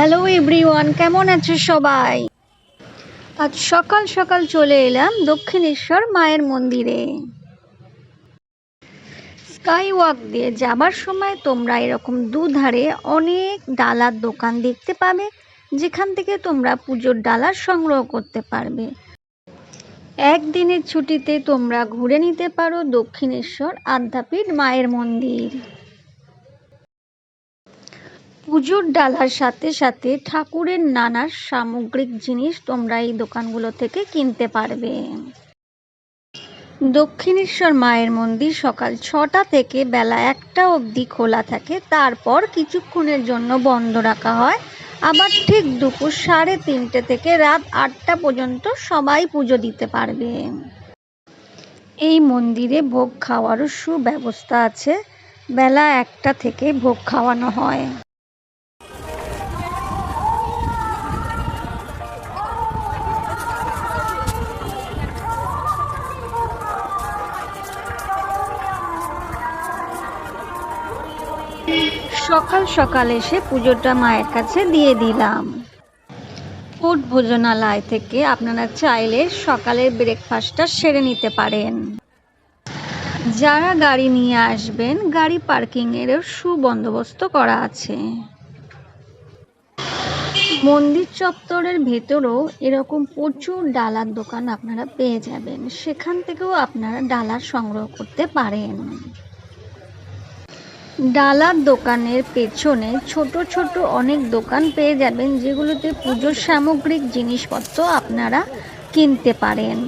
Hello everyone কেমন আছো সবাই? আজ সকাল সকাল চলে এলাম দক্ষিণেশ্বর মায়ের মন্দিরে। স্কাই ওয়াক দিয়ে যাবার সময় তোমরা এরকম দুধারে অনেক ডালার দোকান দেখতে পাবে, যেখান থেকে তোমরা পুজোর ডালা সংগ্রহ করতে পারবে। একদিনের ছুটিতে তোমরা ঘুরে নিতে পারো দক্ষিণেশ্বর আদ্যাপীঠ মায়ের মন্দির। পুজোর ডালার সাথে সাথে ঠাকুরের নানা সামগ্রিক জিনিস তোমরা এই দোকানগুলো থেকে কিনতে পারবে। দক্ষিণেশ্বর মায়ের মন্দির সকাল ছটা থেকে বেলা একটা অবধি খোলা থাকে, তারপর কিছুক্ষণের জন্য বন্ধ রাখা হয়। আবার ঠিক দুপুর সাড়ে তিনটে থেকে রাত আটটা পর্যন্ত সবাই পুজো দিতে পারবে। এই মন্দিরে ভোগ খাওয়ারও সুব্যবস্থা আছে। বেলা একটা থেকে ভোগ খাওয়ানো হয়। সকাল সকাল এসে পুজোটা মায়ের কাছে দিয়ে দিলাম। ফুড ভোজনালয় থেকে আপনারা চাইলে সকালের ব্রেকফাস্টটা সেরে নিতে পারেন। যারা গাড়ি নিয়ে আসবেন, গাড়ি পার্কিংয়েরও সুবন্দোবস্ত করা আছে। মন্দির চত্বরের ভেতরেও এরকম প্রচুর ডালার দোকান আপনারা পেয়ে যাবেন। সেখান থেকেও আপনারা ডালা সংগ্রহ করতে পারেন। ডালার দোকানের পেছনে ছোট ছোট অনেক দোকান পেয়ে যাবেন, যেগুলোতে পুজোর সামগ্রিক জিনিসপত্র আপনারা কিনতে পারেন।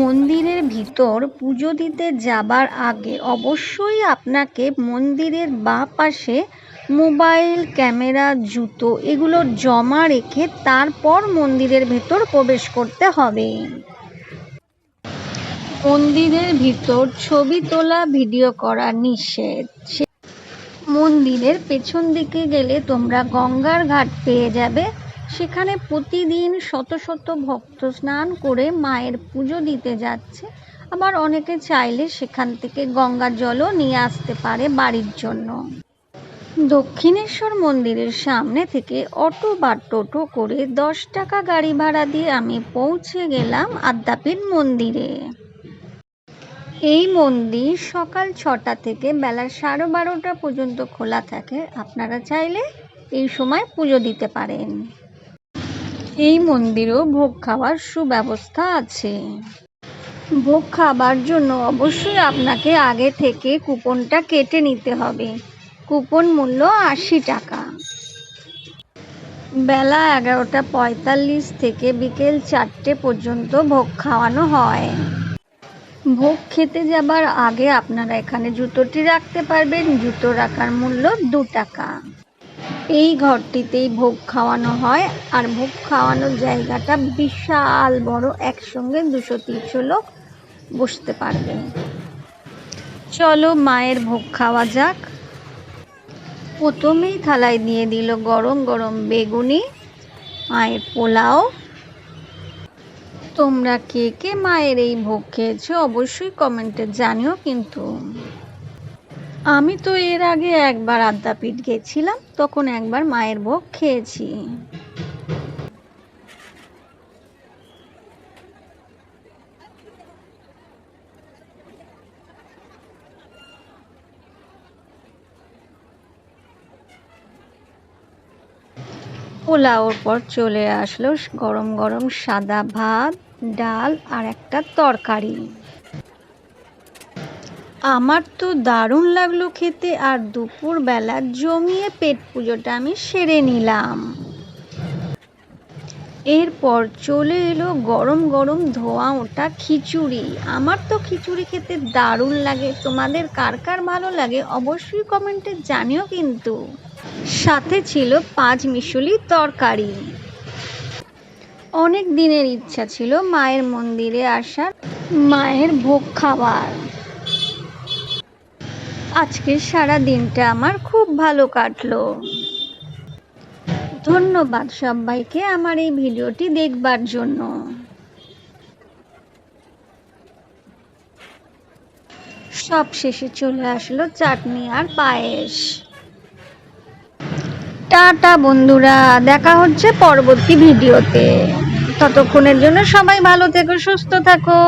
মন্দিরের ভিতর পুজো দিতে যাবার আগে অবশ্যই আপনাকে মন্দিরের বাঁ পাশে মোবাইল, ক্যামেরা, জুতো এগুলো জমা রেখে তারপর মন্দিরের ভেতর প্রবেশ করতে হবে। মন্দিরের ভিতর ছবি তোলা ভিডিও করা নিষেধ। মন্দিরের পেছন দিকে গেলে তোমরা গঙ্গার ঘাট পেয়ে যাবে। সেখানে প্রতিদিন শত শত ভক্ত স্নান করে মায়ের পুজো দিতে যাচ্ছে। আবার অনেকে চাইলে সেখান থেকে গঙ্গার জলও নিয়ে আসতে পারে বাড়ির জন্য। দক্ষিণেশ্বর মন্দিরের সামনে থেকে অটো বা টোটো করে দশ টাকা গাড়ি ভাড়া দিয়ে আমি পৌঁছে গেলাম আদ্যাপীঠ মন্দিরে। এই মন্দির সকাল ছটা থেকে বেলা সাড়ে বারোটা পর্যন্ত খোলা থাকে। আপনারা চাইলে এই সময় পুজো দিতে পারেন। এই মন্দিরেও ভোগ খাওয়ার সুব্যবস্থা আছে। ভোগ খাবার জন্য অবশ্যই আপনাকে আগে থেকে কুপনটা কেটে নিতে হবে। কুপন মূল্য আশি টাকা। বেলা এগারোটা পঁয়তাল্লিশ থেকে বিকেল চারটে পর্যন্ত ভোগ খাওয়ানো হয়। ভোগ খেতে যাবার আগে আপনারা এখানে জুতোটি রাখতে পারবেন। জুতো রাখার মূল্য দু টাকা। এই ঘরটিতেই ভোগ খাওয়ানো হয় আর ভোগ খাওয়ানোর জায়গাটা বিশাল বড়। একসঙ্গে দুশো তিনশো লোক বসতে পারবে। চলো মায়ের ভোগ খাওয়া যাক। প্রথমেই থালায় দিয়ে দিল গরম গরম বেগুনি, মায়ের পোলাও তোমরা কে কে মায়ের এই ভোগ খেয়েছো অবশ্যই কমেন্টে জানিও কিন্তু। আমি তো এর আগে একবার আদ্যাপীঠ গেছিলাম, তখন একবার মায়ের ভোগ খেয়েছি। পোলাওর পর চলে আসলো গরম গরম সাদা ভাত, ডাল আর একটা তরকারি। আমার তো দারুণ লাগল খেতে আর দুপুরবেলা জমিয়ে পেট পুজোটা আমি সেরে নিলাম। এরপর চলে এলো গরম গরম ধোয়া ওটা খিচুড়ি। আমার তো খিচুড়ি খেতে দারুণ লাগে। তোমাদের কার কার ভালো লাগে অবশ্যই কমেন্টে জানিও কিন্তু। সাথে ছিল পাঁচ মিশুলি তরকারি। অনেক দিনের ইচ্ছা ছিল মায়ের মন্দিরে আসার, মায়ের ভোগ খাবার। আজকের সারা দিনটা আমার খুব ভালো কাটলো। ধন্যবাদ সবাইকে আমার এই ভিডিওটি দেখবার জন্য। সব শেষে চলে আসলো চাটনি আর পায়েস। টাটা বন্ধুরা দেখা হচ্ছে পরবর্তী ভিডিওতে। ততক্ষণের জন্য সবাই ভালো থেকো সুস্থ থাকো।